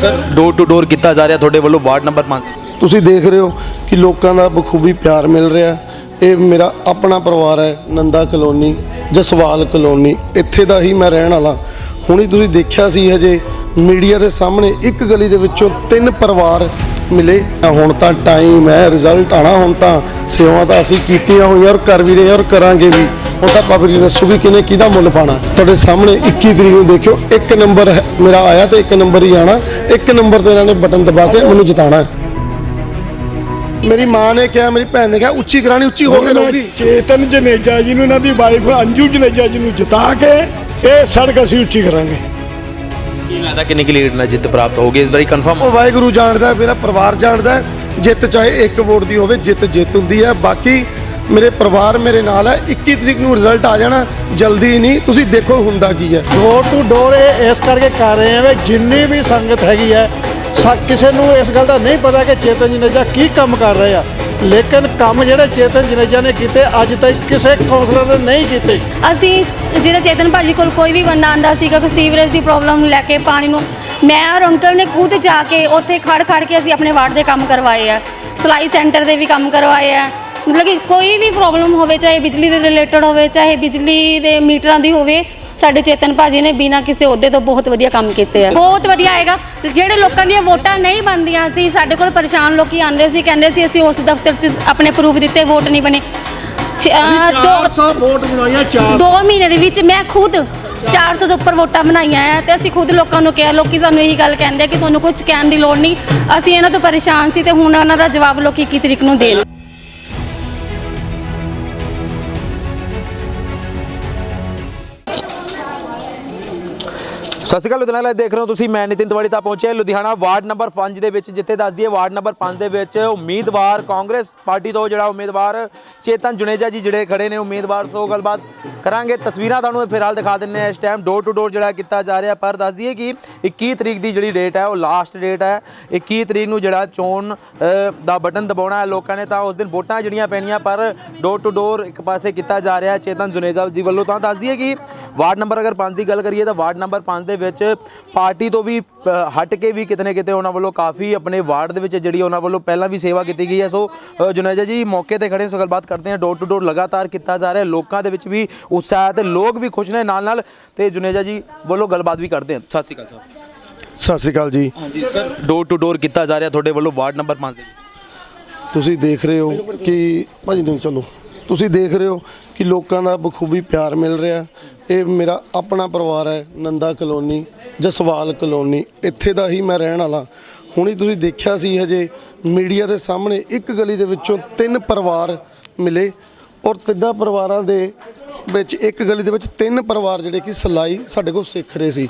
Sir door to ਡੋਰ ਕੀਤਾ ਜਾ ਰਿਹਾ ਤੁਹਾਡੇ ਵੱਲੋਂ ਵਾਰਡ ਨੰਬਰ 5 ਤੁਸੀਂ ਦੇਖ ਰਹੇ ਹੋ ਕਿ ਲੋਕਾਂ ਦਾ ਬਖੂਬੀ ਪਿਆਰ ਮਿਲ ਰਿਹਾ ਇਹ ਮੇਰਾ ਆਪਣਾ ਪਰਿਵਾਰ ਹੈ ਨੰਦਾ ਕਲੋਨੀ ਜਸਵਾਲ ਕਲੋਨੀ ਇੱਥੇ ਦਾ ਹੀ ਮੈਂ ਰਹਿਣ ਵਾਲਾ। ਹੁਣੀ ਤੁਸੀਂ ਦੇਖਿਆ ਸੀ ਹਜੇ ਮੀਡੀਆ ਦੇ ਸਾਹਮਣੇ ਇੱਕ ਗਲੀ ਦੇ ਵਿੱਚੋਂ ਤਿੰਨ ਪਰਿਵਾਰ ਮਿਲੇ। ਹੁਣ ਤਾਂ ਟਾਈਮ ਹੈ ਰਿਜ਼ਲਟ ਆਣਾ ਹੁਣ ਤਾਂ ਸੇਵਾ ਤਾਂ ਅਸੀਂ ਕੀਤੀਆਂ ਹੋਈਆਂ ਔਰ ਕਰ ਵੀ ਰਹੇ ਔਰ ਕਰਾਂਗੇ ਵੀ। ਹੁਣ ਤਾਂ ਪਬਲਿਕ ਦੱਸੂਗੀ ਕਿਨੇ ਕਿਹਦਾ ਮੁੱਲ ਪਾਣਾ ਤੁਹਾਡੇ ਸਾਹਮਣੇ 21 ਤਰੀਕ ਨੂੰ ਦੇਖਿਓ ਇੱਕ ਨੰਬਰ ਮੇਰਾ ਆਇਆ ਤੇ ਇੱਕ ਨੰਬਰ ਹੀ ਆਣਾ ਇੱਕ ਨੰਬਰ ਤੇ ਇਹਨਾਂ ਨੇ ਬਟਨ ਦਬਾ ਕੇ ਮੈਨੂੰ ਜਿਤਾਣਾ ਹੈ। ਮੇਰੀ ਮਾਂ ਨੇ ਕਿਹਾ ਮੇਰੀ ਭੈਣ ਨੇ ਕਿਹਾ ਉੱਚੀ ਕਰਾਣੀ ਉੱਚੀ ਹੋ ਕੇ ਰਹੂਗੀ ਚੇਤਨ ਜਨੇਜਾ ਜੀ ਨੂੰ ਇਹਨਾਂ ਦੀ ਵਾਈਫ ਅੰਜੂ ਜਨੇਜਾ ਜੀ ਨੂੰ ਜਿਤਾ ਕੇ ਇਹ ਸੜਕ ਅਸੀਂ ਉੱਚੀ ਕਰਾਂਗੇ। ਕੀ ਲੱਗਦਾ ਕਿੰਨੀ ਕਿ ਲੀਡ ਨਾਲ ਜਿੱਤ ਪ੍ਰਾਪਤ ਹੋਗੀ ਇਸ ਵਾਰੀ ਕਨਫਰਮ ਉਹ ਵਾਹਿਗੁਰੂ ਜਾਣਦਾ ਹੈ, ਮੇਰਾ ਪਰਿਵਾਰ ਜਾਣਦਾ ਹੈ। ਜਿੱਤ ਚਾਹੇ ਇੱਕ ਵੋਟ ਦੀ ਹੋਵੇ ਜਿੱਤ ਜਿੱਤ ਹੁੰਦੀ ਹੈ। ਬਾਕੀ ਮੇਰੇ ਪਰਿਵਾਰ ਮੇਰੇ ਨਾਲ ਹੈ 21 ਤਰੀਕ ਨੂੰ ਰਿਜ਼ਲਟ ਆ ਜਾਣਾ ਜਲਦੀ ਨਹੀਂ ਤੁਸੀਂ ਦੇਖੋ ਹੁੰਦਾ ਕੀ ਹੈ। ਡੋਰ ਟੂ ਡੋਰ ਇਹ ਇਸ ਕਰਕੇ ਕਰ ਰਹੇ ਆ ਵੀ ਜਿੰਨੀ ਵੀ ਸੰਗਤ ਹੈਗੀ ਹੈ ਸਾ ਕਿਸੇ ਨੂੰ ਇਸ ਗੱਲ ਦਾ ਨਹੀਂ ਪਤਾ ਕਿ ਚੇਤਨ ਜਨੇਜਾ ਕੀ ਕੰਮ ਕਰ ਰਹੇ। ਆ ਲੇਕਿਨ ਕੰਮ ਜਿਹੜੇ ਚੇਤਨ ਜਨੇਜਾ ਨੇ ਕੀਤੇ ਅੱਜ ਤੱਕ ਕਿਸੇ ਕੌਂਸਲਰ ਨੇ ਨਹੀਂ ਕੀਤੇ। ਅਸੀਂ ਜਿਹੜਾ ਚੇਤਨ ਭਾਜੀ ਕੋਲ ਕੋਈ ਵੀ ਬੰਦਾ ਆਂਦਾ ਸੀਗਾ ਕਿ ਸੀਵਰੇਜ ਦੀ ਪ੍ਰੋਬਲਮ ਨੂੰ ਲੈ ਕੇ ਪਾਣੀ ਨੂੰ ਮੈਂ ਔਰ ਅੰਕਲ ਨੇ ਖੁਦ ਜਾ ਕੇ ਉੱਥੇ ਖੜ ਖੜ ਕੇ ਅਸੀਂ ਆਪਣੇ ਵਾਰਡ ਦੇ ਕੰਮ ਕਰਵਾਏ ਆ। ਸਲਾਈ ਸੈਂਟਰ ਦੇ ਵੀ ਕੰਮ ਕਰਵਾਏ ਆ। ਮਤਲਬ ਕਿ ਕੋਈ ਵੀ ਪ੍ਰੋਬਲਮ ਹੋਵੇ ਚਾਹੇ ਬਿਜਲੀ ਦੇ ਰਿਲੇਟਡ ਹੋਵੇ ਚਾਹੇ ਬਿਜਲੀ ਦੇ ਮੀਟਰਾਂ ਦੀ ਹੋਵੇ ਸਾਡੇ ਚੇਤਨ ਭਾਜੀ ਨੇ ਬਿਨਾਂ ਕਿਸੇ ਅਹੁਦੇ ਤੋਂ ਬਹੁਤ ਵਧੀਆ ਕੰਮ ਕੀਤੇ ਆ। ਬਹੁਤ ਵਧੀਆ ਆਏਗਾ। ਜਿਹੜੇ ਲੋਕਾਂ ਦੀਆਂ ਵੋਟਾਂ ਨਹੀਂ ਬਣਦੀਆਂ ਸੀ ਸਾਡੇ ਕੋਲ ਪਰੇਸ਼ਾਨ ਲੋਕੀ ਆਂਦੇ ਸੀ ਕਹਿੰਦੇ ਸੀ ਅਸੀਂ ਉਸ ਦਫ਼ਤਰ 'ਚ ਆਪਣੇ ਪ੍ਰੂਫ ਦਿੱਤੇ ਵੋਟ ਨਹੀਂ ਬਣੇ। ਦੋ ਵੋਟ ਬਣਾਈਆਂ ਮਹੀਨੇ ਦੇ ਵਿੱਚ ਮੈਂ ਖੁਦ 400 ਤੋਂ ਉੱਪਰ ਵੋਟਾਂ ਬਣਾਈਆਂ ਆ ਤੇ ਅਸੀਂ ਖੁਦ ਲੋਕਾਂ ਨੂੰ ਕਿਹਾ ਲੋਕੀ ਸਾਨੂੰ ਇਹੀ ਗੱਲ ਕਹਿੰਦੇ ਕਿ ਤੁਹਾਨੂੰ ਕੁਝ ਕਹਿਣ ਦੀ ਲੋੜ ਨਹੀਂ। ਅਸੀਂ ਇਹਨਾਂ ਤੋਂ ਪਰੇਸ਼ਾਨ ਸੀ ਤੇ ਹੁਣ ਉਹਨਾਂ ਦਾ ਜਵਾਬ ਲੋਕੀ 21 ਤਰੀਕ ਨੂੰ ਦੇਣ। ਸਤਿ ਸ਼੍ਰੀ ਅਕਾਲ ਲੁਧਿਆਣਾ ਲਾਈਵ ਦੇਖ ਰਹੇ ਹੋ ਤੁਸੀਂ, ਮੈਂ ਨਿਤਿਨ ਤਿਵਾੜੀ ਤਾਂ ਪਹੁੰਚਿਆ ਲੁਧਿਆਣਾ ਵਾਰਡ ਨੰਬਰ 5 ਦੇ ਵਿੱਚ, ਜਿੱਥੇ ਦੱਸਦੀ ਹੈ ਵਾਰਡ ਨੰਬਰ 5 ਦੇ ਵਿੱਚ ਉਮੀਦਵਾਰ ਕਾਂਗਰਸ ਪਾਰਟੀ ਤੋਂ ਜਿਹੜਾ ਉਮੀਦਵਾਰ ਚੇਤਨ ਜੁਨੇਜਾ ਜੀ ਜਿਹੜੇ ਖੜੇ ਨੇ, ਉਮੀਦਵਾਰ ਸੋ ਗੱਲਬਾਤ ਕਰਾਂਗੇ। ਤਸਵੀਰਾਂ ਤੁਹਾਨੂੰ ਫਿਲਹਾਲ ਦਿਖਾ ਦਿੰਨੇ ਆ ਇਸ ਟਾਈਮ ਡੋਰ ਟੂ ਡੋਰ ਜਿਹੜਾ ਕੀਤਾ ਜਾ ਰਿਹਾ, ਪਰ ਦੱਸ ਦਈਏ ਕਿ 21 ਤਰੀਕ ਦੀ ਜਿਹੜੀ ਡੇਟ ਹੈ, ਉਹ ਲਾਸਟ ਡੇਟ ਹੈ। 21 ਤਰੀਕ ਨੂੰ ਜਿਹੜਾ ਚੋਣ ਦਾ ਬਟਨ ਦਬਾਉਣਾ ਹੈ ਲੋਕਾਂ ਨੇ, ਤਾਂ ਉਸ ਦਿਨ ਵੋਟਾਂ ਜਿਹੜੀਆਂ ਪੈਣੀਆਂ, ਪਰ ਡੋਰ ਟੂ ਡੋਰ ਇੱਕ ਪਾਸੇ ਕੀਤਾ ਜਾ ਰਿਹਾ ਚੇਤਨ ਜੁਨੇਜਾ ਜੀ ਵੱਲੋਂ। ਤਾਂ ਦੱਸ ਦਈਏ ਕਿ ਵਾਰਡ ਨੰਬਰ ਅਗਰ 5 ਦੀ ਗੱਲ ਕਰੀਏ, ਤਾਂ ਵਾਰਡ ਨੰਬਰ 5 ਦੇ ਵਿੱਚ ਪਾਰਟੀ ਤੋਂ ਵੀ ਅ, ਹਟ ਕੇ ਵੀ ਕਿਤੇ ਨਾ ਕਿਤੇ ਉਹਨਾਂ ਵੱਲੋਂ ਕਾਫੀ ਆਪਣੇ ਵਾਰਡ ਦੇ ਵਿੱਚ ਜਿਹੜੀ ਉਹਨਾਂ ਵੱਲੋਂ ਪਹਿਲਾਂ ਵੀ ਸੇਵਾ ਕੀਤੀ ਗਈ ਹੈ। ਸੋ ਅ, ਜੁਨੇਜਾ ਜੀ ਮੌਕੇ ਤੇ ਖੜੇ ਸੋ ਗੱਲਬਾਤ ਕਰਦੇ ਹਾਂ। ਡੋਰ ਟੂ ਡੋਰ ਲਗਾਤਾਰ ਕੀਤਾ ਜਾ ਰਿਹਾ। ਲੋਕਾਂ ਦੇ ਵਿੱਚ ਵੀ ਉਤਸ਼ਾਹ ਹੈ ਤੇ ਲੋਕ ਵੀ ਖੁਸ਼ ਨੇ ਨਾਲ ਨਾਲ ਤੇ ਜੁਨੇਜਾ ਜੀ ਵੱਲੋਂ ਗੱਲਬਾਤ ਵੀ ਕਰਦੇ ਹਾਂ। ਸਤਿ ਸ਼੍ਰੀ ਅਕਾਲ ਸਰ। ਸਤਿ ਸ਼੍ਰੀ ਅਕਾਲ ਜੀ। ਹਾਂਜੀ ਸਰ ਡੋਰ ਟੂ ਡੋਰ ਕੀਤਾ ਜਾ ਰਿਹਾ। ਤੁਹਾਡੇ ਵੱਲੋਂ ਵਾਰਡ ਨੰਬਰ 5 ਦੇ ਵਿੱਚ। ਤੁਸੀਂ ਦੇਖ ਰਹੇ ਹੋ ਕਿ ਭਾਜੀ ਨਹੀਂ ਚਲੋ। ਤੁਸੀਂ ਦੇਖ ਰਹੇ ਹੋ ਕਿ ਲੋਕਾਂ ਦਾ ਬਖੂਬੀ ਪਿਆਰ ਮਿਲ ਰਿਹਾ। ਇਹ ਮੇਰਾ ਆਪਣਾ ਪਰਿਵਾਰ ਹੈ, ਨੰਦਾ ਕਲੋਨੀ, ਜਸਵਾਲ ਕਲੋਨੀ, ਇੱਥੇ ਦਾ ਹੀ ਮੈਂ ਰਹਿਣ ਵਾਲਾ। ਹੁਣੀ ਤੁਸੀਂ ਦੇਖਿਆ ਸੀ ਹਜੇ ਮੀਡੀਆ ਦੇ ਸਾਹਮਣੇ ਇੱਕ ਗਲੀ ਦੇ ਵਿੱਚੋਂ ਤਿੰਨ ਪਰਿਵਾਰ ਮਿਲੇ ਔਰ ਤਿੰਨਾਂ ਪਰਿਵਾਰਾਂ ਦੇ ਵਿੱਚ ਇੱਕ ਗਲੀ ਦੇ ਵਿੱਚ ਤਿੰਨ ਪਰਿਵਾਰ ਜਿਹੜੇ ਕਿ ਸਲਾਈ ਸਾਡੇ ਕੋਲ ਸਿੱਖ ਰਹੇ ਸੀ।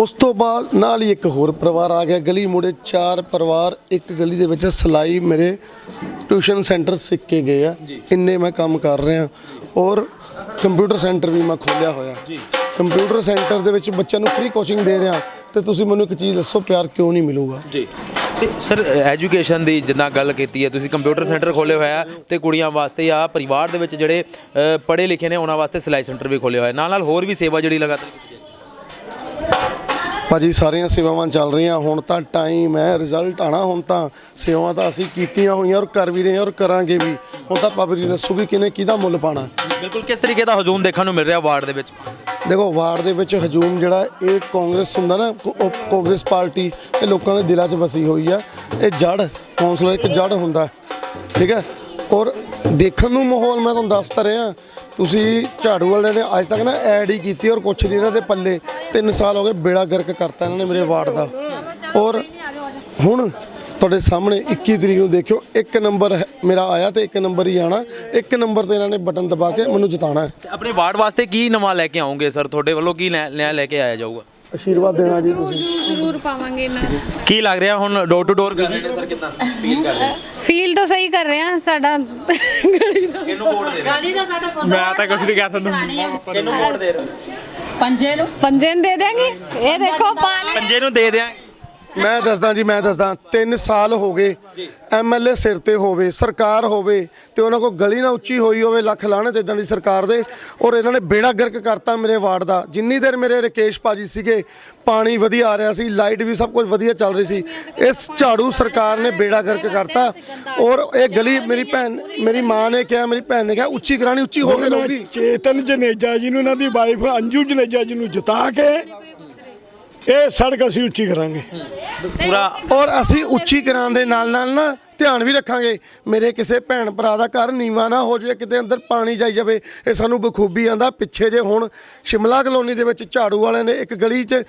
ਉਸ ਤੋਂ ਬਾਅਦ ਨਾਲ ਹੀ ਇੱਕ ਹੋਰ ਪਰਿਵਾਰ ਆ ਗਿਆ। ਗਲੀ ਮੁੜੇ ਚਾਰ ਪਰਿਵਾਰ ਇੱਕ ਗਲੀ ਦੇ ਵਿੱਚ ਸਲਾਈ ਮੇਰੇ ਟਿਊਸ਼ਨ ਸੈਂਟਰ ਸਿੱਖ ਕੇ ਗਏ ਆ। ਇੰਨੇ ਮੈਂ ਕੰਮ ਕਰ ਰਿਹਾ। ਔਰ ਕੰਪਿਊਟਰ ਸੈਂਟਰ ਵੀ ਮੈਂ ਖੋਲਿਆ ਹੋਇਆ। ਕੰਪਿਊਟਰ ਸੈਂਟਰ ਦੇ ਵਿੱਚ ਬੱਚਿਆਂ ਨੂੰ ਫ੍ਰੀ ਕੋਚਿੰਗ ਦੇ ਰਿਹਾ। ਤੇ ਤੁਸੀਂ ਮੈਨੂੰ ਇੱਕ ਚੀਜ਼ ਦੱਸੋ ਪਿਆਰ ਕਿਉਂ ਨਹੀਂ ਮਿਲੂਗਾ? ਜੀ। ਤੇ ਸਰ ਐਜੂਕੇਸ਼ਨ ਦੀ ਜਿੱਦਾਂ ਗੱਲ ਕੀਤੀ ਹੈ ਤੁਸੀਂ ਕੰਪਿਊਟਰ ਸੈਂਟਰ ਖੋਲੇ ਹੋਇਆ ਤੇ ਕੁੜੀਆਂ ਵਾਸਤੇ ਆ ਪਰਿਵਾਰ ਦੇ ਵਿੱਚ ਜਿਹੜੇ ਪੜ੍ਹੇ ਲਿਖੇ ਨੇ ਉਹਨਾਂ ਵਾਸਤੇ ਸਿਲਾਈ ਸੈਂਟਰ ਵੀ ਖੋਲੇ ਹੋਇਆ। ਨਾਲ ਨਾਲ ਹੋਰ ਵੀ ਸੇਵਾ ਜਿਹੜੀ ਲਗਾਤਾਰ ਕੀਤੀ ਜਾ ਭਾਜੀ ਸਾਰੀਆਂ ਸੇਵਾਵਾਂ ਚੱਲ ਰਹੀਆਂ। ਹੁਣ ਤਾਂ ਟਾਈਮ ਹੈ ਰਿਜ਼ਲਟ ਆਣਾ ਹੁਣ ਤਾਂ। ਸੇਵਾਵਾਂ ਤਾਂ ਅਸੀਂ ਕੀਤੀਆਂ ਹੋਈਆਂ ਔਰ ਕਰ ਵੀ ਰਹੇ ਔਰ ਕਰਾਂਗੇ ਵੀ। ਹੁਣ ਤਾਂ ਪਬਲਿਕ ਦੱਸੂਗੀ ਕਿਨੇ ਕਿਹਦਾ ਮੁੱਲ ਪਾਣਾ ਬਿਲਕੁਲ ਕਿਸ ਤਰੀਕੇ ਦਾ ਹਜੂਮ ਦੇਖਣ ਨੂੰ ਮਿਲ ਰਿਹਾ ਵਾਰਡ ਦੇ ਵਿੱਚ? ਦੇਖੋ ਵਾਰਡ ਦੇ ਵਿੱਚ ਹਜੂਮ ਜਿਹੜਾ ਇਹ ਕਾਂਗਰਸ ਹੁੰਦਾ ਨਾ ਕਾਂਗਰਸ ਪਾਰਟੀ ਇਹ ਲੋਕਾਂ ਦੇ ਦਿਲਾਂ 'ਚ ਵਸੀ ਹੋਈ ਆ। ਇਹ ਜੜ ਕੌਂਸਲਰ ਇੱਕ ਜੜ ਹੁੰਦਾ ਠੀਕ ਹੈ? ਔਰ ਦੇਖਣ ਨੂੰ ਮਾਹੌਲ ਮੈਂ ਤੁਹਾਨੂੰ ਦੱਸ ਤਾਂ ਰਿਹਾ, ਤੁਸੀਂ ਝਾੜੂ ਵਾਲੇ ਨੇ ਅੱਜ ਤੱਕ ਨਾ ਐਡ ਹੀ ਕੀਤੀ ਔਰ ਕੁਛ ਨਹੀਂ ਇਹਨਾਂ ਦੇ ਪੱਲੇ। 3 ਸਾਲ ਹੋ ਗਏ ਬੇੜਾ ਗਰਕ ਕਰਤਾ ਇਹਨਾਂ ਨੇ ਮੇਰੇ ਵਾਰਡ ਦਾ। ਔਰ ਹੁਣ ਤੁਹਾਡੇ ਸਾਹਮਣੇ 21 ਤਰੀਕ ਨੂੰ ਦੇਖਿਓ, ਇੱਕ ਨੰਬਰ ਹੈ- ਮੇਰਾ ਆਇਆ ਤੇ ਇੱਕ ਨੰਬਰ ਹੀ ਆਣਾ। ਇੱਕ ਨੰਬਰ ਤੇ ਇਹਨਾਂ ਨੇ ਬਟਨ ਦਬਾ ਕੇ ਮੈਨੂੰ ਜਿਤਾਣਾ ਹੈ। ਆਪਣੇ ਵਾਰਡ ਵਾਸਤੇ ਕੀ ਨਵਾਂ ਲੈ ਕੇ ਆਉਂਗੇ ਸਰ? ਤੁਹਾਡੇ ਵੱਲੋਂ ਕੀ ਲੈ ਨया ਲੈ ਕੇ ਆਇਆ ਜਾਊਗਾ? ਆਸ਼ੀਰਵਾਦ ਦੇਣਾ ਜੀ ਤੁਸੀਂ। ਜ਼ਰੂਰ ਪਾਵਾਂਗੇ ਨਾ। ਕੀ ਲੱਗ ਰਿਹਾ ਹੁਣ ਡੋਰ ਟੂ ਡੋਰ ਕਰ ਰਹੇ ਨੇ ਸਰ ਕਿਦਾਂ? ਫੀਲ ਕਰ ਰਹੇ ਫੀਲ ਤਾਂ ਸਹੀ ਕਰ ਰਹੇ ਆ ਸਾਡਾ ਗਲੀ ਦਾ। ਕਿਹਨੂੰ ਵੋਟ ਦੇ ਰਹੇ ਮੈਂ ਤਾਂ ਕੁਝ ਨਹੀਂ ਕਹਿ ਸਕਦਾ। ਕਿਹਨੂੰ ਵੋਟ ਦੇ ਰਹੇ ਪੰਜੇ ਨੂੰ। ਪੰਜੇ ਨੂੰ ਦੇ ਦੇਂਗੇ ਇਹ ਦੇਖੋ ਪਾਣੀ ਪੰਜੇ ਨੂੰ ਦੇ ਦਿਆਂਗੇ। ਮੈਂ ਦੱਸਦਾ ਜੀ ਮੈਂ ਦੱਸਦਾ। 3 ਸਾਲ ਹੋ ਗਏ ਐਮਐਲਏ ਸਿਰ ਤੇ ਹੋਵੇ ਸਰਕਾਰ ਹੋਵੇ ਤੇ ਉਹਨਾਂ ਕੋਲ ਗਲੀ ਨਾ ਉੱਚੀ ਹੋਈ ਹੋਵੇ ਲੱਖ ਲਾਣੇ ਤੇ ਇਦਾਂ ਦੀ ਸਰਕਾਰ ਦੇ ਔਰ ਇਹਨਾਂ ਨੇ ਬੇੜਾ ਗਰਕ ਕਰਤਾ ਮੇਰੇ ਵਾਰਡ ਦਾ। ਜਿੰਨੀ ਦੇਰ ਮੇਰੇ ਰਕੇਸ਼ ਭਾਜੀ ਸੀਗੇ ਪਾਣੀ ਵਧੀਆ ਆ ਰਿਹਾ ਸੀ ਲਾਈਟ ਵੀ ਸਭ ਕੁਝ ਵਧੀਆ ਚੱਲ ਰਹੀ ਸੀ। ਇਸ ਝਾੜੂ ਸਰਕਾਰ ਨੇ ਬੇੜਾ ਗਰਕ ਕਰਤਾ ਔਰ ਇਹ ਗਲੀ ਮੇਰੀ ਭੈਣ ਮੇਰੀ ਮਾਂ ਨੇ ਕਿਹਾ ਮੇਰੀ ਭੈਣ ਨੇ ਕਿਹਾ ਉੱਚੀ ਕਰਾਣੀ ਉੱਚੀ ਹੋ ਕੇ ਰਹੂਗੀ। ਚੇਤਨ ਜਨੇਜਾ ਜੀ ਨੂੰ ਇਹਨਾਂ ਦੀ ਵਾਈਫ ਅੰਜੂ ਜਨੇਜਾ ਜੀ ਨੂੰ ਜਿਤਾ ਕੇ ਇਹ ਸੜਕ ਅਸੀਂ ਉੱਚੀ ਕਰਾਂਗੇ। ਪੂਰਾ ਔਰ ਅਸੀਂ ਉੱਚੀ ਕਰਾਂ ਦੇ ਨਾਲ ਨਾਲ ਨਾ ਧਿਆਨ ਵੀ ਰੱਖਾਂਗੇ। ਮੇਰੇ ਕਿਸੇ ਭੈਣ ਭਰਾ ਦਾ ਘਰ ਨੀਵਾ ਨਾ ਹੋ ਜਾਵੇ ਕਿਤੇ ਅੰਦਰ ਪਾਣੀ ਜਾਈ ਜਾਵੇ ਇਹ ਸਾਨੂੰ ਬਖੂਬੀ ਆਂਦਾ। ਪਿੱਛੇ ਜੇ ਹੁਣ ਸ਼ਿਮਲਾ ਕਲੋਨੀ ਦੇ ਵਿੱਚ ਝਾੜੂ ਵਾਲਿਆਂ ਨੇ ਇੱਕ ਗਲੀ 'ਚ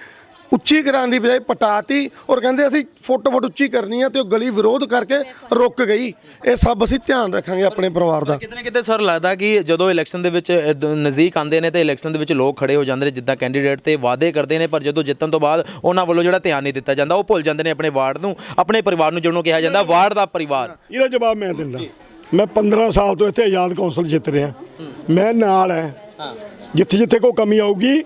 ਉੱਚੀ ਕਰਾਂ ਦੀ ਬਜਾਏ ਪਟਾਤੀ ਔਰ ਕਹਿੰਦੇ ਅਸੀਂ ਫੁੱਟ ਫੁੱਟ ਉੱਚੀ ਕਰਨੀ ਆ ਤੇ ਉਹ ਗਲੀ ਵਿਰੋਧ ਕਰਕੇ ਰੁਕ ਗਈ। ਇਹ ਸਭ ਅਸੀਂ ਧਿਆਨ ਰੱਖਾਂਗੇ ਆਪਣੇ ਪਰਿਵਾਰ ਦਾ। ਕਿਤੇ ਨਾ ਕਿਤੇ ਸਰ ਲੱਗਦਾ ਕਿ ਜਦੋਂ ਇਲੈਕਸ਼ਨ ਦੇ ਵਿੱਚ ਨਜ਼ਦੀਕ ਆਉਂਦੇ ਨੇ ਤੇ ਇਲੈਕਸ਼ਨ ਦੇ ਵਿੱਚ ਲੋਕ ਖੜੇ ਹੋ ਜਾਂਦੇ ਨੇ ਜਿੱਦਾਂ ਕੈਂਡੀਡੇਟ ਤੇ ਵਾਅਦੇ ਕਰਦੇ ਨੇ ਪਰ ਜਦੋਂ ਜਿੱਤਣ ਤੋਂ ਬਾਅਦ ਉਹਨਾਂ ਵੱਲੋਂ ਜਿਹੜਾ ਧਿਆਨ ਨਹੀਂ ਦਿੱਤਾ ਜਾਂਦਾ ਉਹ ਭੁੱਲ ਜਾਂਦੇ ਨੇ ਆਪਣੇ ਵਾਰਡ ਨੂੰ ਆਪਣੇ ਪਰਿਵਾਰ ਨੂੰ ਜਿਹਨੂੰ ਕਿਹਾ ਜਾਂਦਾ ਵਾਰਡ ਦਾ ਪਰਿਵਾਰ। ਇਹਦਾ ਜਵਾਬ ਮੈਂ ਦਿੰਦਾ। ਮੈਂ 15 ਸਾਲ ਤੋਂ ਇੱਥੇ ਆਜ਼ਾਦ ਕੌਂਸਲ ਜਿੱਤ ਰਿਹਾ। ਮੈਂ ਨਾਲ ਹੈ। ਜਿੱਥੇ ਜਿੱਥੇ ਕੋਈ ਕਮੀ ਆਊਗੀ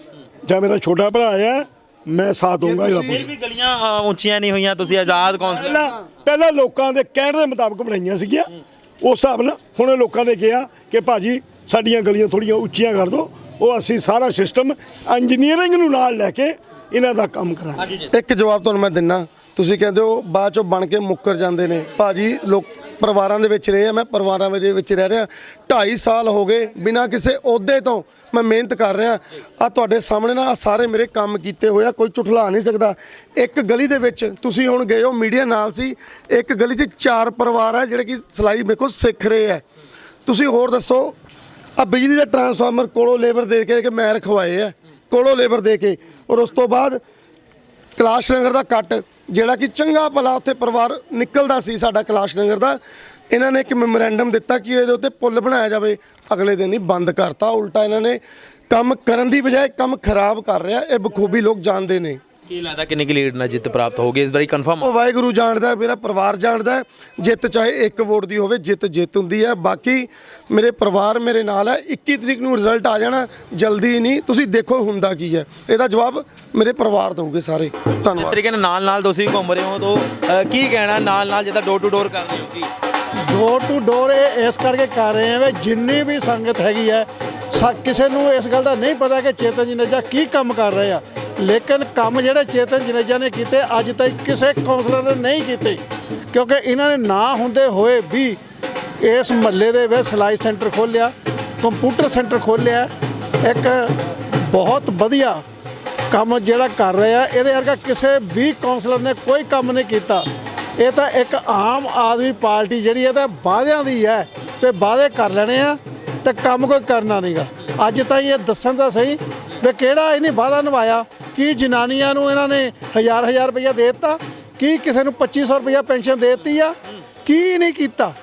ਜਾਂ ਮੇਰਾ ਛੋਟਾ ਭਰਾ ਹੈ ਮੈਂ ਸਾਥ ਦਊਂਗਾ ਇਹਦਾ ਫਿਰ ਵੀ ਗਲੀਆਂ ਅ, ਉੱਚੀਆਂ ਨਹੀਂ ਹੋਈਆਂ ਤੁਸੀਂ ਆਜ਼ਾਦ ਕੌਂਸਲਰ। ਪਹਿਲਾਂ ਪਹਿਲਾਂ ਲੋਕਾਂ ਦੇ ਕਹਿਣ ਦੇ ਮੁਤਾਬਕ ਬਣਾਈਆਂ ਸੀਗੀਆਂ। ਉਸ ਹਿਸਾਬ ਨਾਲ ਹੁਣ ਲੋਕਾਂ ਨੇ ਕਿਹਾ ਕਿ ਭਾਜੀ ਸਾਡੀਆਂ ਗਲੀਆਂ ਥੋੜੀਆਂ ਉੱਚੀਆਂ ਕਰ ਦਿਓ। ਉਹ ਅਸੀਂ ਸਾਰਾ ਸਿਸਟਮ ਇੰਜੀਨੀਅਰਿੰਗ ਨੂੰ ਨਾਲ ਲੈ ਕੇ ਇਹਨਾਂ ਦਾ ਕੰਮ ਕਰਾਂਗੇ। ਇੱਕ ਜਵਾਬ ਤੁਹਾਨੂੰ ਮੈਂ ਦਿੰਨਾ। ਤੁਸੀਂ ਕਹਿੰਦੇ ਹੋ ਬਾਅਦ ਚੋਂ ਬਣ ਕੇ ਮੁੱਕਰ ਜਾਂਦੇ ਨੇ। ਭਾਜੀ ਲੋਕ ਪਰਿਵਾਰਾਂ ਦੇ ਵਿੱਚ ਰਹੇ ਆ, ਮੈਂ ਪਰਿਵਾਰਾਂ ਦੇ ਵਿੱਚ ਰਹਿ ਰਿਹਾ। 2.5 ਸਾਲ ਹੋ ਗਏ, ਬਿਨਾਂ ਕਿਸੇ ਅਹੁਦੇ ਤੋਂ ਮੈਂ ਮਿਹਨਤ ਕਰ ਰਿਹਾ। ਆ ਤੁਹਾਡੇ ਸਾਹਮਣੇ ਨਾ ਆਹ ਸਾਰੇ ਮੇਰੇ ਕੰਮ ਕੀਤੇ ਹੋਇਆ ਕੋਈ ਝੁਠਲਾ ਨਹੀਂ ਸਕਦਾ। ਇੱਕ ਗਲੀ ਦੇ ਵਿੱਚ ਤੁਸੀਂ ਹੁਣ ਗਏ ਹੋ, ਮੀਡੀਆ ਨਾਲ ਸੀ। ਇੱਕ ਗਲੀ 'ਚ ਚਾਰ ਪਰਿਵਾਰ ਆ ਜਿਹੜੇ ਕਿ ਸਿਲਾਈ ਮੇਰੇ ਕੋਲ ਸਿੱਖ ਰਹੇ ਆ। ਤੁਸੀਂ ਹੋਰ ਦੱਸੋ ਆ ਬਿਜਲੀ ਦਾ ਟਰਾਂਸਫਾਰਮਰ ਕੋਲੋਂ ਲੇਬਰ ਦੇ ਕੇ ਕਿ ਮੈਂ ਰਖਵਾਏ ਆ? ਕੋਲੋਂ ਲੇਬਰ ਦੇ ਕੇ। ਔਰ ਉਸ ਤੋਂ ਬਾਅਦ ਕੈਲਾਸ਼ ਨਗਰ ਦਾ ਕੱਟ। ਜਿਹੜਾ ਕਿ ਚੰਗਾ ਭਲਾ ਉੱਥੇ ਪਰਿਵਾਰ ਨਿਕਲਦਾ ਸੀ ਸਾਡਾ ਕੈਲਾਸ਼ ਨਗਰ ਦਾ, ਇਹਨਾਂ ਨੇ ਇੱਕ ਮੈਮੋਰੈਂਡਮ ਦਿੱਤਾ ਕਿ ਇਹਦੇ ਉੱਤੇ ਪੁਲ ਬਣਾਇਆ ਜਾਵੇ, ਅਗਲੇ ਦਿਨ ਹੀ ਬੰਦ ਕਰਤਾ। ਉਲਟਾ ਇਹਨਾਂ ਨੇ ਕੰਮ ਕਰਨ ਦੀ ਬਜਾਏ ਕੰਮ ਖਰਾਬ ਕਰ ਰਿਹਾ, ਇਹ ਬਖੂਬੀ ਲੋਕ ਜਾਣਦੇ ਨੇ। ਕੀ ਲੱਗਦਾ ਕਿੰਨੀ ਕੀ ਲੀਡ ਨਾਲ ਜਿੱਤ ਪ੍ਰਾਪਤ ਹੋਗੀ ਇਸ ਵਾਰੀ ਕਨਫਰਮ ਉਹ ਵਾਹਿਗੁਰੂ ਜਾਣਦਾ ਹੈ, ਮੇਰਾ ਪਰਿਵਾਰ ਜਾਣਦਾ ਹੈ। ਜਿੱਤ ਚਾਹੇ ਇੱਕ ਵੋਟ ਦੀ ਹੋਵੇ ਜਿੱਤ ਜਿੱਤ ਹੁੰਦੀ ਹੈ। ਬਾਕੀ ਮੇਰੇ ਪਰਿਵਾਰ ਮੇਰੇ ਨਾਲ ਹੈ 21 ਤਰੀਕ ਨੂੰ ਰਿਜ਼ਲਟ ਆ ਜਾਣਾ ਜਲਦੀ ਨਹੀਂ। ਤੁਸੀਂ ਦੇਖੋ ਹੁੰਦਾ ਕੀ ਹੈ। ਇਹਦਾ ਜਵਾਬ ਮੇਰੇ ਪਰਿਵਾਰ ਦਊਗੇ ਸਾਰੇ। ਜਿਸ ਧੰਨਵਾਦ। ਤਰੀਕੇ ਨਾਲ ਨਾਲ ਨਾਲ ਤੁਸੀਂ ਘੁੰਮ ਰਹੇ ਹੋ ਤਾਂ ਅ, ਕੀ ਕਹਿਣਾ ਨਾਲ ਨਾਲ ਜਿੱਦਾਂ ਡੋਰ ਟੂ ਡੋਰ ਕਰ ਰਹੇ ਹੋ ਕੀ? ਡੋਰ ਟੂ ਡੋਰ ਇਹ ਇਸ ਕਰਕੇ ਕਰ ਰਹੇ ਆ ਵੀ ਜਿੰਨੀ ਵੀ ਸੰਗਤ ਹੈਗੀ ਹੈ ਸਾ- ਕਿਸੇ ਨੂੰ ਇਸ ਗੱਲ ਦਾ ਨਹੀਂ ਪਤਾ ਕਿ ਚੇਤਨ ਜਨੇਜਾ ਕੀ ਕੰਮ ਕਰ ਰਹੇ ਆ। ਲੇਕਿਨ ਕੰਮ ਜਿਹੜੇ ਚੇਤਨ ਜਨੇਜਾ ਨੇ ਕੀਤੇ, ਅੱਜ ਤੱਕ ਕਿਸੇ ਕਾਉਂਸਲਰ ਨੇ ਨਹੀਂ ਕੀਤੇ। ਕਿਉਂਕਿ ਇਹਨਾਂ ਨੇ ਨਾ ਹੁੰਦੇ ਹੋਏ ਵੀ ਇਸ ਮਹੱਲੇ ਦੇ ਵਿੱਚ ਸਿਲਾਈ ਸੈਂਟਰ ਖੋਲ੍ਹਿਆ, ਕੰਪਿਊਟਰ ਸੈਂਟਰ ਖੋਲ੍ਹਿਆ। ਇੱਕ ਬਹੁਤ ਵਧੀਆ ਕੰਮ ਜਿਹੜਾ ਕਰ ਰਿਹਾ ਇਹਦੇ ਵਰਗਾ ਕਿਸੇ ਵੀ ਕਾਉਂਸਲਰ ਨੇ ਕੋਈ ਕੰਮ ਨਹੀਂ ਕੀਤਾ। ਇਹ ਤਾਂ ਇੱਕ ਆਮ ਆਦਮੀ ਪਾਰਟੀ ਜਿਹੜੀ ਹੈ ਤਾਂ ਵਾਅਦਿਆਂ ਦੀ ਹੈ ਤੇ ਵਾਅਦੇ ਕਰ ਲੈਣੇ ਆ ਤੇ ਕੰਮ ਕੋਈ ਕਰਨਾ ਨਹੀਂਗਾ ਅੱਜ ਤਾਂ ਇਹ ਦੱਸਣ ਦਾ ਸਹੀ ਵੀ ਕਿਹੜਾ ਇਹਨੇ ਵਾਅਦਾ ਨਿਭਾਇਆ ਕੀ ਜਨਾਨੀਆਂ ਨੂੰ ਇਹਨਾਂ ਨੇ ਹਜ਼ਾਰ ਹਜ਼ਾਰ ਰੁਪਇਆ ਦੇ ਦਿੱਤਾ? ਕੀ ਕਿਸੇ ਨੂੰ 2500 ਰੁਪਇਆ ਪੈਨਸ਼ਨ ਦੇ ਦਿੱਤੀ ਆ? ਕੀ ਨਹੀਂ ਕੀਤਾ?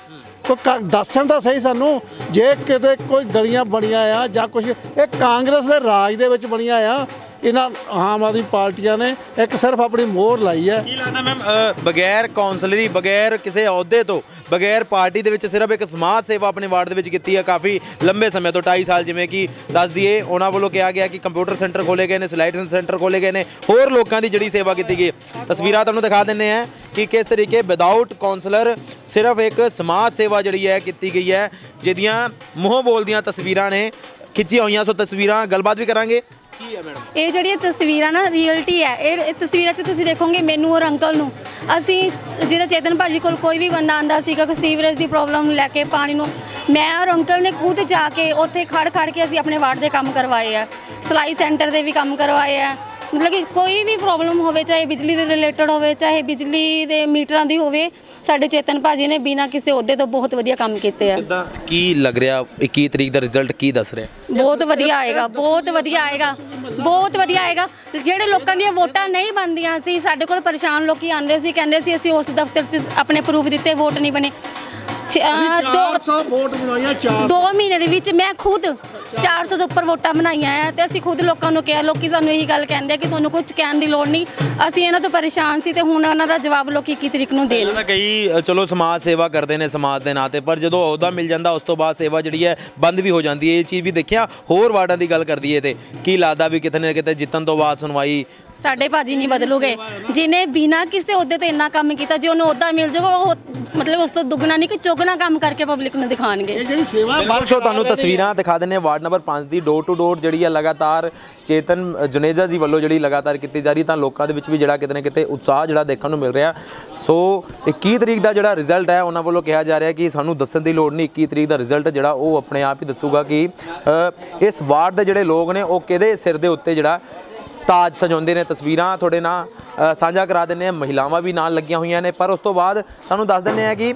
ਕੋਈ ਦੱਸਣ ਤਾਂ ਸਹੀ ਸਾਨੂੰ, ਜੇ ਕਿਤੇ ਕੋਈ ਗਲੀਆਂ ਬਣੀਆਂ ਆ ਜਾਂ ਕੁਝ ਇਹ ਕਾਂਗਰਸ ਦੇ ਰਾਜ ਦੇ ਵਿੱਚ ਬਣੀਆਂ ਆ ਇਹਨਾਂ ਆਮ ਆਦਮੀ ਪਾਰਟੀਆਂ ਨੇ ਇੱਕ ਸਿਰਫ ਆਪਣੀ ਮੋਹਰ ਲਾਈ ਹੈ ਕੀ ਲੱਗਦਾ ਮੈਮ ਬਗੈਰ ਕਾਉਂਸਲਰੀ ਬਗੈਰ ਕਿਸੇ ਅਹੁਦੇ ਤੋਂ, ਬਗੈਰ ਪਾਰਟੀ ਦੇ ਵਿੱਚ ਸਿਰਫ ਇੱਕ ਸਮਾਜ ਸੇਵਾ ਆਪਣੇ ਵਾਰਡ ਦੇ ਵਿੱਚ ਕੀਤੀ ਹੈ ਕਾਫੀ ਲੰਬੇ ਸਮੇਂ ਤੋਂ 2.5 ਸਾਲ ਜਿਵੇਂ ਕਿ ਦੱਸ ਦਈਏ, ਉਹਨਾਂ ਵੱਲੋਂ ਕਿਹਾ ਗਿਆ ਕਿ ਕੰਪਿਊਟਰ ਸੈਂਟਰ ਖੋਲੇ ਗਏ ਨੇ ਸਲਾਈਡ ਸੈਂਟਰ ਖੋਲੇ ਗਏ ਨੇ, ਹੋਰ ਲੋਕਾਂ ਦੀ ਜਿਹੜੀ ਸੇਵਾ ਕੀਤੀ ਗਈ ਹੈ। ਤਸਵੀਰਾਂ ਤੁਹਾਨੂੰ ਦਿਖਾ ਦਿੰਨੇ ਆ ਕਿ ਕਿਸ ਤਰੀਕੇ ਵਿਦਆਊਟ ਕਾਉਂਸਲਰ ਸਿਰਫ ਇੱਕ ਸਮਾਜ ਸੇਵਾ ਜਿਹੜੀ ਹੈ, ਕੀਤੀ ਗਈ ਹੈ, ਜਿਹਦੀਆਂ ਮੂੰਹ ਬੋਲਦੀਆਂ ਤਸਵੀਰਾਂ ਨੇ ਖਿੱਚੀਆਂ ਹੋਈਆਂ, ਸੋ ਤਸਵੀਰਾਂ ਗੱਲਬਾਤ ਵੀ ਕਰਾਂਗੇ। ਕੀ ਹੈ ਮੈਡਮ? ਇਹ ਜਿਹੜੀਆਂ ਤਸਵੀਰਾਂ ਨਾ ਰੀਅਲਟੀ ਹੈ। ਇਹ ਇਸ ਤਸਵੀਰਾਂ 'ਚ ਤੁਸੀਂ ਦੇਖੋਗੇ ਮੈਨੂੰ ਔਰ ਅੰਕਲ ਨੂੰ। ਅਸੀਂ ਜਿਹੜਾ ਚੇਤਨ ਭਾਜੀ ਕੋਲ ਕੋਈ ਵੀ ਬੰਦਾ ਆਂਦਾ ਸੀਗਾ ਕਿ ਸੀਵਰੇਜ ਦੀ ਪ੍ਰੋਬਲਮ ਨੂੰ ਲੈ ਕੇ ਪਾਣੀ ਨੂੰ, ਮੈਂ ਔਰ ਅੰਕਲ ਨੇ ਖੁਦ ਜਾ ਕੇ ਉੱਥੇ ਖੜ ਖੜ ਕੇ ਅਸੀਂ ਆਪਣੇ ਵਾਰਡ ਦੇ ਕੰਮ ਕਰਵਾਏ ਆ। ਸਲਾਈ ਸੈਂਟਰ ਦੇ ਵੀ ਕੰਮ ਕਰਵਾਏ ਆ। ਮਤਲਬ ਕਿ ਕੋਈ ਵੀ ਪ੍ਰੋਬਲਮ ਹੋਵੇ ਚਾਹੇ ਬਿਜਲੀ ਦੇ ਰਿਲੇਟਡ ਹੋਵੇ ਚਾਹੇ ਬਿਜਲੀ ਦੇ ਮੀਟਰਾਂ ਦੀ ਹੋਵੇ ਸਾਡੇ ਚੇਤਨ ਭਾਜੀ ਨੇ ਬਿਨਾਂ ਕਿਸੇ ਅਹੁਦੇ ਤੋਂ ਬਹੁਤ ਵਧੀਆ ਕੰਮ ਕੀਤੇ ਆ। ਕਿੱਦਾਂ? ਕੀ ਲੱਗ ਰਿਹਾ? 21 ਤਰੀਕ ਦਾ ਰਿਜ਼ਲਟ ਕੀ ਦੱਸ ਰਿਹਾ? ਬਹੁਤ ਵਧੀਆ ਆਏਗਾ ਬਹੁਤ ਵਧੀਆ ਆਏਗਾ ਬਹੁਤ ਵਧੀਆ ਆਏਗਾ। ਜਿਹੜੇ ਲੋਕਾਂ ਦੀਆਂ ਵੋਟਾਂ ਨਹੀਂ ਬਣਦੀਆਂ ਸੀ ਸਾਡੇ ਕੋਲ ਪਰੇਸ਼ਾਨ ਲੋਕੀ ਆਉਂਦੇ ਸੀ ਕਹਿੰਦੇ ਸੀ ਅਸੀਂ ਉਸ ਦਫ਼ਤਰ 'ਚ ਆਪਣੇ ਪ੍ਰੂਫ ਦਿੱਤੇ ਵੋਟ ਨਹੀਂ ਬਣੇ। ਛ- ਅਹ ਦੋ 400 ਵੋਟ ਬਣਾਈਆਂ 4 ਦੋ ਮਹੀਨੇ ਦੇ ਵਿੱਚ ਮੈਂ ਖੁਦ 400 ਤੋਂ ਉੱਪਰ ਵੋਟਾਂ ਬਣਾਈਆਂ ਆ ਤੇ ਅਸੀਂ ਖੁਦ ਲੋਕਾਂ ਨੂੰ ਕਿਹਾ ਲੋਕੀ ਸਾਨੂੰ ਇਹੀ ਗੱਲ ਕਹਿੰਦੇ ਆ ਕਿ ਤੁਹਾਨੂੰ ਕੁਝ ਕਹਿਣ ਦੀ ਲੋੜ ਨਹੀਂ। ਅਸੀਂ ਇਹਨਾਂ ਤੋਂ ਪਰੇਸ਼ਾਨ ਸੀ ਤੇ ਹੁਣ ਉਹਨਾਂ ਦਾ ਜਵਾਬ ਲੋਕੀ 21 ਤਰੀਕ ਨੂੰ ਦੇਣ। ਇਹਨਾਂ ਕਈ ਅ, ਚਲੋ ਸਮਾਜ ਸੇਵਾ ਕਰਦੇ ਨੇ ਸਮਾਜ ਦੇ ਨਾਂ ਤੇ ਪਰ ਜਦੋਂ ਅਹੁਦਾ ਮਿਲ ਜਾਂਦਾ ਉਸ ਤੋਂ ਬਾਅਦ ਸੇਵਾ ਜਿਹੜੀ ਹੈ ਬੰਦ ਵੀ ਹੋ ਜਾਂਦੀ ਹੈ। ਇਹ ਚੀਜ਼ ਵੀ ਦੇਖਿਆ ਹੋਰ ਵਾਰਡਾਂ ਦੀ ਗੱਲ ਕਰਦੀ ਹੈ ਤੇ ਕੀ ਲੱਗਦਾ ਵੀ ਕਿਤੇ ਨਾ ਕਿਤੇ ਜਿੱਤਣ ਤੋਂ ਬਾਅਦ ਸੁਣਵਾਈ ਸਾਡੇ ਭਾਜੀ ਨਹੀਂ ਬਦਲੂਗੇ। ਜਿਹਨੇ ਬਿਨਾ ਕਿਸੇ ਅਹੁਦੇ ਤੇ ਇੰਨਾ ਕੰਮ ਕੀਤਾ ਜੇ ਉਹਨੂੰ ਅਹੁਦਾ ਮਿਲ ਜਾਊਗਾ ਉਹ ਮਤਲਬ ਉਸ ਤੋਂ ਦੁੱਗਣਾ ਨਹੀਂ ਕਿ ਚੌਗਣਾ ਕੰਮ ਕਰਕੇ ਪਬਲਿਕ ਨੂੰ ਦਿਖਾਣਗੇ ਇਹ ਜਿਹੜੀ ਸੇਵਾ ਬਿਲਕੁਲ ਸੋ ਤੁਹਾਨੂੰ ਤਸਵੀਰਾਂ ਦਿਖਾ ਦਿੰਨੇ ਆ ਵਾਰਡ ਨੰਬਰ 5 ਦੀ ਡੋਰ ਟੂ ਡੋਰ ਜਿਹੜੀ ਹੈ ਲਗਾਤਾਰ ਚੇਤਨ ਜੁਨੇਜਾ ਜੀ ਵੱਲੋਂ ਜਿਹੜੀ ਲਗਾਤਾਰ ਕੀਤੀ ਜਾ ਰਹੀ ਤਾਂ ਲੋਕਾਂ ਦੇ ਵਿੱਚ ਵੀ ਜਿਹੜਾ ਕਿਤੇ ਨਾ ਕਿਤੇ ਉਤਸ਼ਾਹ ਜਿਹੜਾ ਦੇਖਣ ਨੂੰ ਮਿਲ ਰਿਹਾ। ਸੋ 21 ਤਰੀਕ ਦਾ ਜਿਹੜਾ ਰਿਜ਼ਲਟ ਹੈ ਉਹਨਾਂ ਵੱਲੋਂ ਕਿਹਾ ਜਾ ਰਿਹਾ ਕਿ ਸਾਨੂੰ ਦੱਸਣ ਦੀ ਲੋੜ ਨਹੀਂ 21 ਤਰੀਕ ਦਾ ਰਿਜ਼ਲਟ ਜਿਹੜਾ ਉਹ ਆਪਣੇ ਆਪ ਹੀ ਦੱਸੂਗਾ ਕਿ ਇਸ ਵਾਰਡ ਦੇ ਜਿਹੜੇ ਲੋਕ ਨੇ ਉਹ ਕਿਹਦੇ ਸਿਰ ਦੇ ਉੱਤੇ ਜਿਹੜਾ ਤਾਜ ਸਜਾਉਂਦੇ ਨੇ ਤਸਵੀਰਾਂ ਤੁਹਾਡੇ ਨਾਲ ਸਾਂਝਾ ਕਰਾ ਦਿੰਨੇ ਆ ਮਹਿਲਾਵਾਂ ਵੀ ਨਾਲ ਲੱਗੀਆਂ ਹੋਈਆਂ ਨੇ। ਪਰ ਉਸ ਤੋਂ ਬਾਅਦ ਤੁਹਾਨੂੰ ਦੱਸ ਦਿੰਨੇ ਆ ਕਿ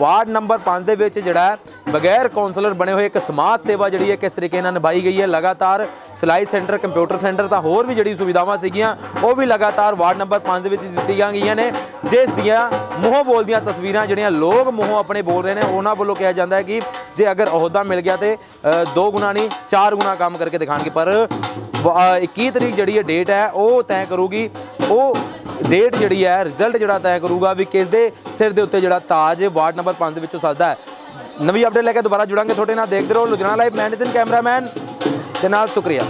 ਵਾਰਡ ਨੰਬਰ 5 ਦੇ ਵਿੱਚ ਜਿਹੜਾ ਬਗੈਰ ਕਾਉਂਸਲਰ ਬਣੇ ਹੋਏ ਇੱਕ ਸਮਾਜ ਸੇਵਾ ਜਿਹੜੀ ਹੈ ਕਿਸ ਤਰੀਕੇ ਨਾਲ ਨਿਭਾਈ ਗਈ ਹੈ। ਲਗਾਤਾਰ ਸਿਲਾਈ ਸੈਂਟਰ ਕੰਪਿਊਟਰ ਸੈਂਟਰ ਤਾਂ ਹੋਰ ਵੀ ਜਿਹੜੀ ਸੁਵਿਧਾਵਾਂ ਸੀਗੀਆਂ ਉਹ ਵੀ ਲਗਾਤਾਰ ਵਾਰਡ ਨੰਬਰ 5 ਦੇ ਵਿੱਚ ਦਿੱਤੀਆਂ ਗਈਆਂ ਨੇ। ਜਿਸ ਦੀਆਂ ਮੂੰਹੋਂ ਬੋਲਦੀਆਂ ਤਸਵੀਰਾਂ ਜਿਹੜੀਆਂ ਲੋਕ ਮੂੰਹੋਂ ਆਪਣੇ ਬੋਲ ਰਹੇ ਨੇ ਉਹਨਾਂ ਵੱਲੋਂ ਕਿਹਾ ਜਾਂਦਾ ਹੈ ਕਿ ਜੇ ਅਗਰ ਅਹੁਦਾ ਮਿਲ ਗਿਆ ਤੇ ਦੋ ਗੁਣਾ ਨਹੀਂ ਚਾਰ ਗੁਣਾ ਕੰਮ ਕਰਕੇ ਦਿਖਾਣਗੇ। ਪਰ ਵ- ਅ, 21 ਤਰੀਕ ਜਿਹੜੀ ਇਹ ਡੇਟ ਹੈ, ਉਹ ਤੈਅ ਕਰੂਗੀ। ਉਹ ਡੇਟ ਜਿਹੜੀ ਹੈ ਰਿਜ਼ਲਟ ਜਿਹੜਾ ਤੈਅ ਕਰੂਗਾ ਵੀ ਕਿਸ ਦੇ ਸਿਰ ਦੇ ਉੱਤੇ ਜਿਹੜਾ ਤਾਜ ਵਾਰਡ ਨੰਬਰ 5 ਦੇ ਵਿੱਚੋਂ ਸਜਦਾ ਹੈ। ਨਵੀਂ ਅਪਡੇਟ ਲੈ ਕੇ ਦੁਬਾਰਾ ਜੁੜਾਂਗੇ ਤੁਹਾਡੇ ਨਾਲ। ਦੇਖਦੇ ਰਹੋ ਲੁਧਿਆਣਾ ਲਾਈਵ ਮੈਨੇਜਨ ਕੈਮਰਾਮੈਨ ਦੇ ਨਾਲ ਸ਼ੁਕਰੀਆ।